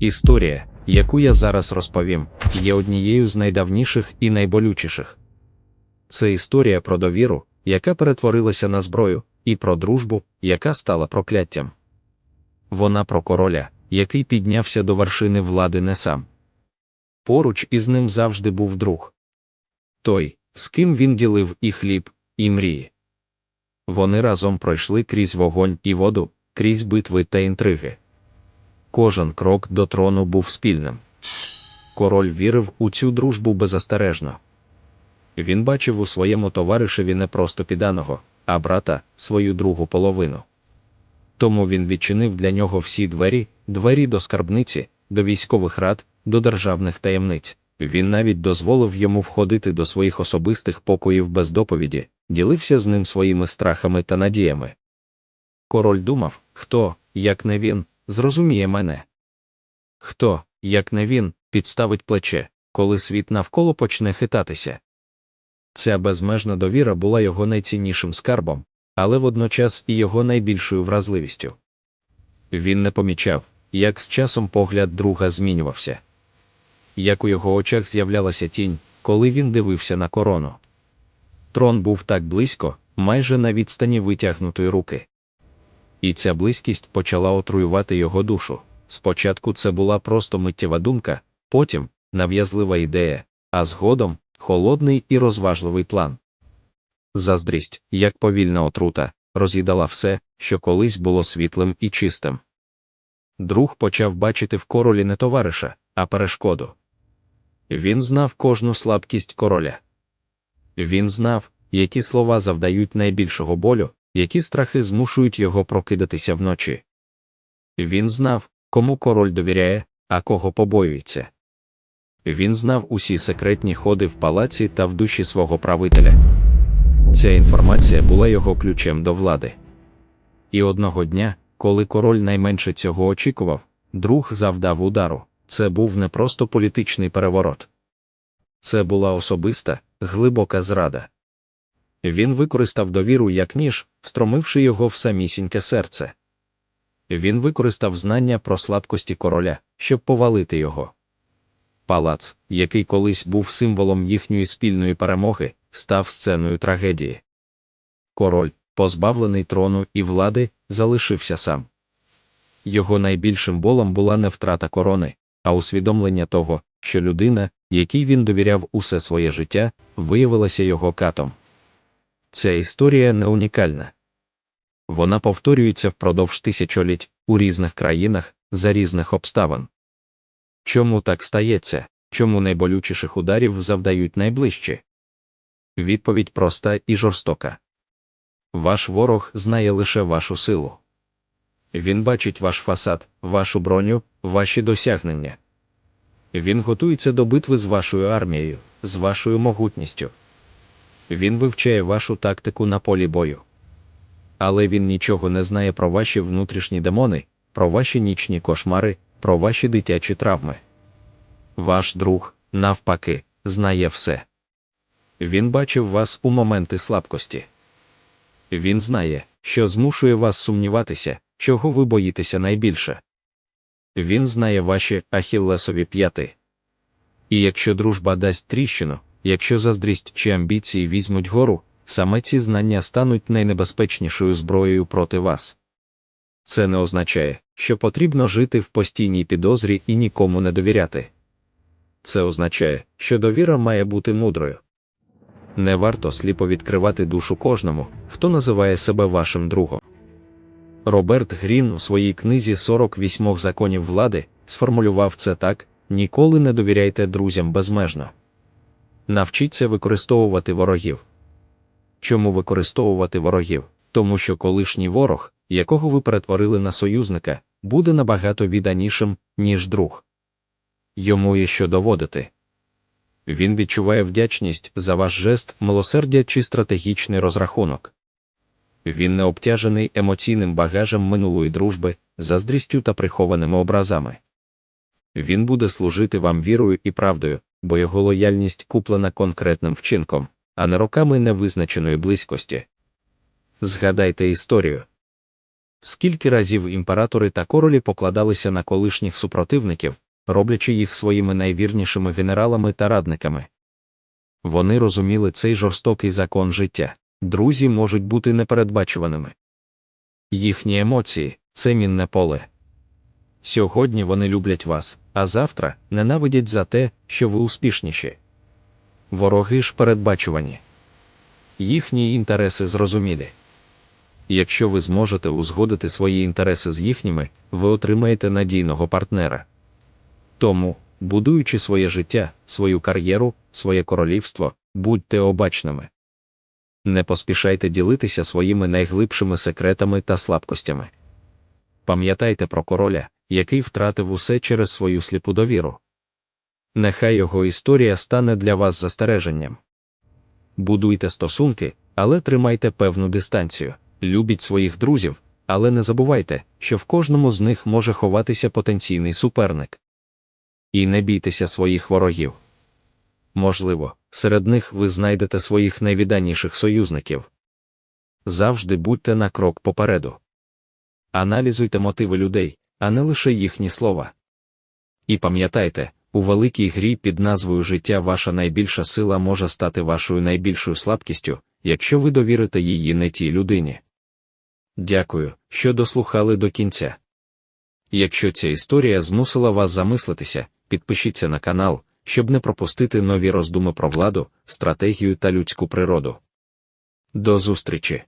Історія, яку я зараз розповім, є однією з найдавніших і найболючіших. Це історія про довіру, яка перетворилася на зброю, і про дружбу, яка стала прокляттям. Вона про короля, який піднявся до вершини влади не сам. Поруч із ним завжди був друг. Той, з ким він ділив і хліб, і мрії. Вони разом пройшли крізь вогонь і воду, крізь битви та інтриги. Кожен крок до трону був спільним. Король вірив у цю дружбу беззастережно. Він бачив у своєму товаришеві не просто підданого, а брата, свою другу половину. Тому він відчинив для нього всі двері, двері до скарбниці, до військових рад, до державних таємниць. Він навіть дозволив йому входити до своїх особистих покоїв без доповіді, ділився з ним своїми страхами та надіями. Король думав, хто, як не він, зрозуміє мене. Хто, як не він, підставить плече, коли світ навколо почне хитатися. Ця безмежна довіра була його найціннішим скарбом, але водночас і його найбільшою вразливістю. Він не помічав, як з часом погляд друга змінювався. Як у його очах з'являлася тінь, коли він дивився на корону. Трон був так близько, майже на відстані витягнутої руки. І ця близькість почала отруювати його душу. Спочатку це була просто миттєва думка, потім нав'язлива ідея, а згодом холодний і розважливий план. Заздрість, як повільна отрута, роз'їдала все, що колись було світлим і чистим. Друг почав бачити в королі не товариша, а перешкоду. Він знав кожну слабкість короля. Він знав, які слова завдають найбільшого болю, які страхи змушують його прокидатися вночі. Він знав, кому король довіряє, а кого побоюється. Він знав усі секретні ходи в палаці та в душі свого правителя. Ця інформація була його ключем до влади. І одного дня, коли король найменше цього очікував, друг завдав удару. Це був не просто політичний переворот. Це була особиста, глибока зрада. Він використав довіру як ніж, встромивши його в самісіньке серце. Він використав знання про слабкості короля, щоб повалити його. Палац, який колись був символом їхньої спільної перемоги, став сценою трагедії. Король, позбавлений трону і влади, залишився сам. Його найбільшим болом була не втрата корони, а усвідомлення того, що людина, якій він довіряв усе своє життя, виявилася його катом. Ця історія не унікальна. Вона повторюється впродовж тисячоліть у різних країнах за різних обставин. Чому так стається? Чому найболючіших ударів завдають найближчі? Відповідь проста і жорстока. Ваш ворог знає лише вашу силу. Він бачить ваш фасад, вашу броню, ваші досягнення. Він готується до битви з вашою армією, з вашою могутністю. Він вивчає вашу тактику на полі бою. Але він нічого не знає про ваші внутрішні демони, про ваші нічні кошмари, про ваші дитячі травми. Ваш друг, навпаки, знає все. Він бачив вас у моменти слабкості. Він знає, що змушує вас сумніватися, чого ви боїтеся найбільше. Він знає ваші ахіллесові п'яти. І якщо дружба дасть тріщину, якщо заздрість чи амбіції візьмуть гору, саме ці знання стануть найнебезпечнішою зброєю проти вас. Це не означає, що потрібно жити в постійній підозрі і нікому не довіряти. Це означає, що довіра має бути мудрою. Не варто сліпо відкривати душу кожному, хто називає себе вашим другом. Роберт Грін у своїй книзі «48 законів влади сформулював це так: ніколи не довіряйте друзям безмежно. Навчіться використовувати ворогів. Чому використовувати ворогів? Тому що колишній ворог, якого ви перетворили на союзника, буде набагато відданішим, ніж друг. Йому є що доводити. Він відчуває вдячність за ваш жест, милосердя чи стратегічний розрахунок. Він не обтяжений емоційним багажем минулої дружби, заздрістю та прихованими образами. Він буде служити вам вірою і правдою, бо його лояльність куплена конкретним вчинком, а не роками невизначеної близькості. Згадайте історію. Скільки разів імператори та королі покладалися на колишніх супротивників, роблячи їх своїми найвірнішими генералами та радниками. Вони розуміли цей жорстокий закон життя. Друзі можуть бути непередбачуваними. Їхні емоції це мінне поле. Сьогодні вони люблять вас, а завтра ненавидять за те, що ви успішніші. Вороги ж передбачувані. Їхні інтереси зрозумілі. Якщо ви зможете узгодити свої інтереси з їхніми, ви отримаєте надійного партнера. Тому, будуючи своє життя, свою кар'єру, своє королівство, будьте обачними. Не поспішайте ділитися своїми найглибшими секретами та слабкостями. Пам'ятайте про короля, який втратив усе через свою сліпу довіру. Нехай його історія стане для вас застереженням. Будуйте стосунки, але тримайте певну дистанцію, любіть своїх друзів, але не забувайте, що в кожному з них може ховатися потенційний суперник. І не бійтеся своїх ворогів. Можливо, серед них ви знайдете своїх найвідданіших союзників. Завжди будьте на крок попереду. Аналізуйте мотиви людей, а не лише їхні слова. І пам'ятайте, у великій грі під назвою Життя ваша найбільша сила може стати вашою найбільшою слабкістю, якщо ви довірите її не тій людині. Дякую, що дослухали до кінця. Якщо ця історія змусила вас замислитися, підпишіться на канал, щоб не пропустити нові роздуми про владу, стратегію та людську природу. До зустрічі!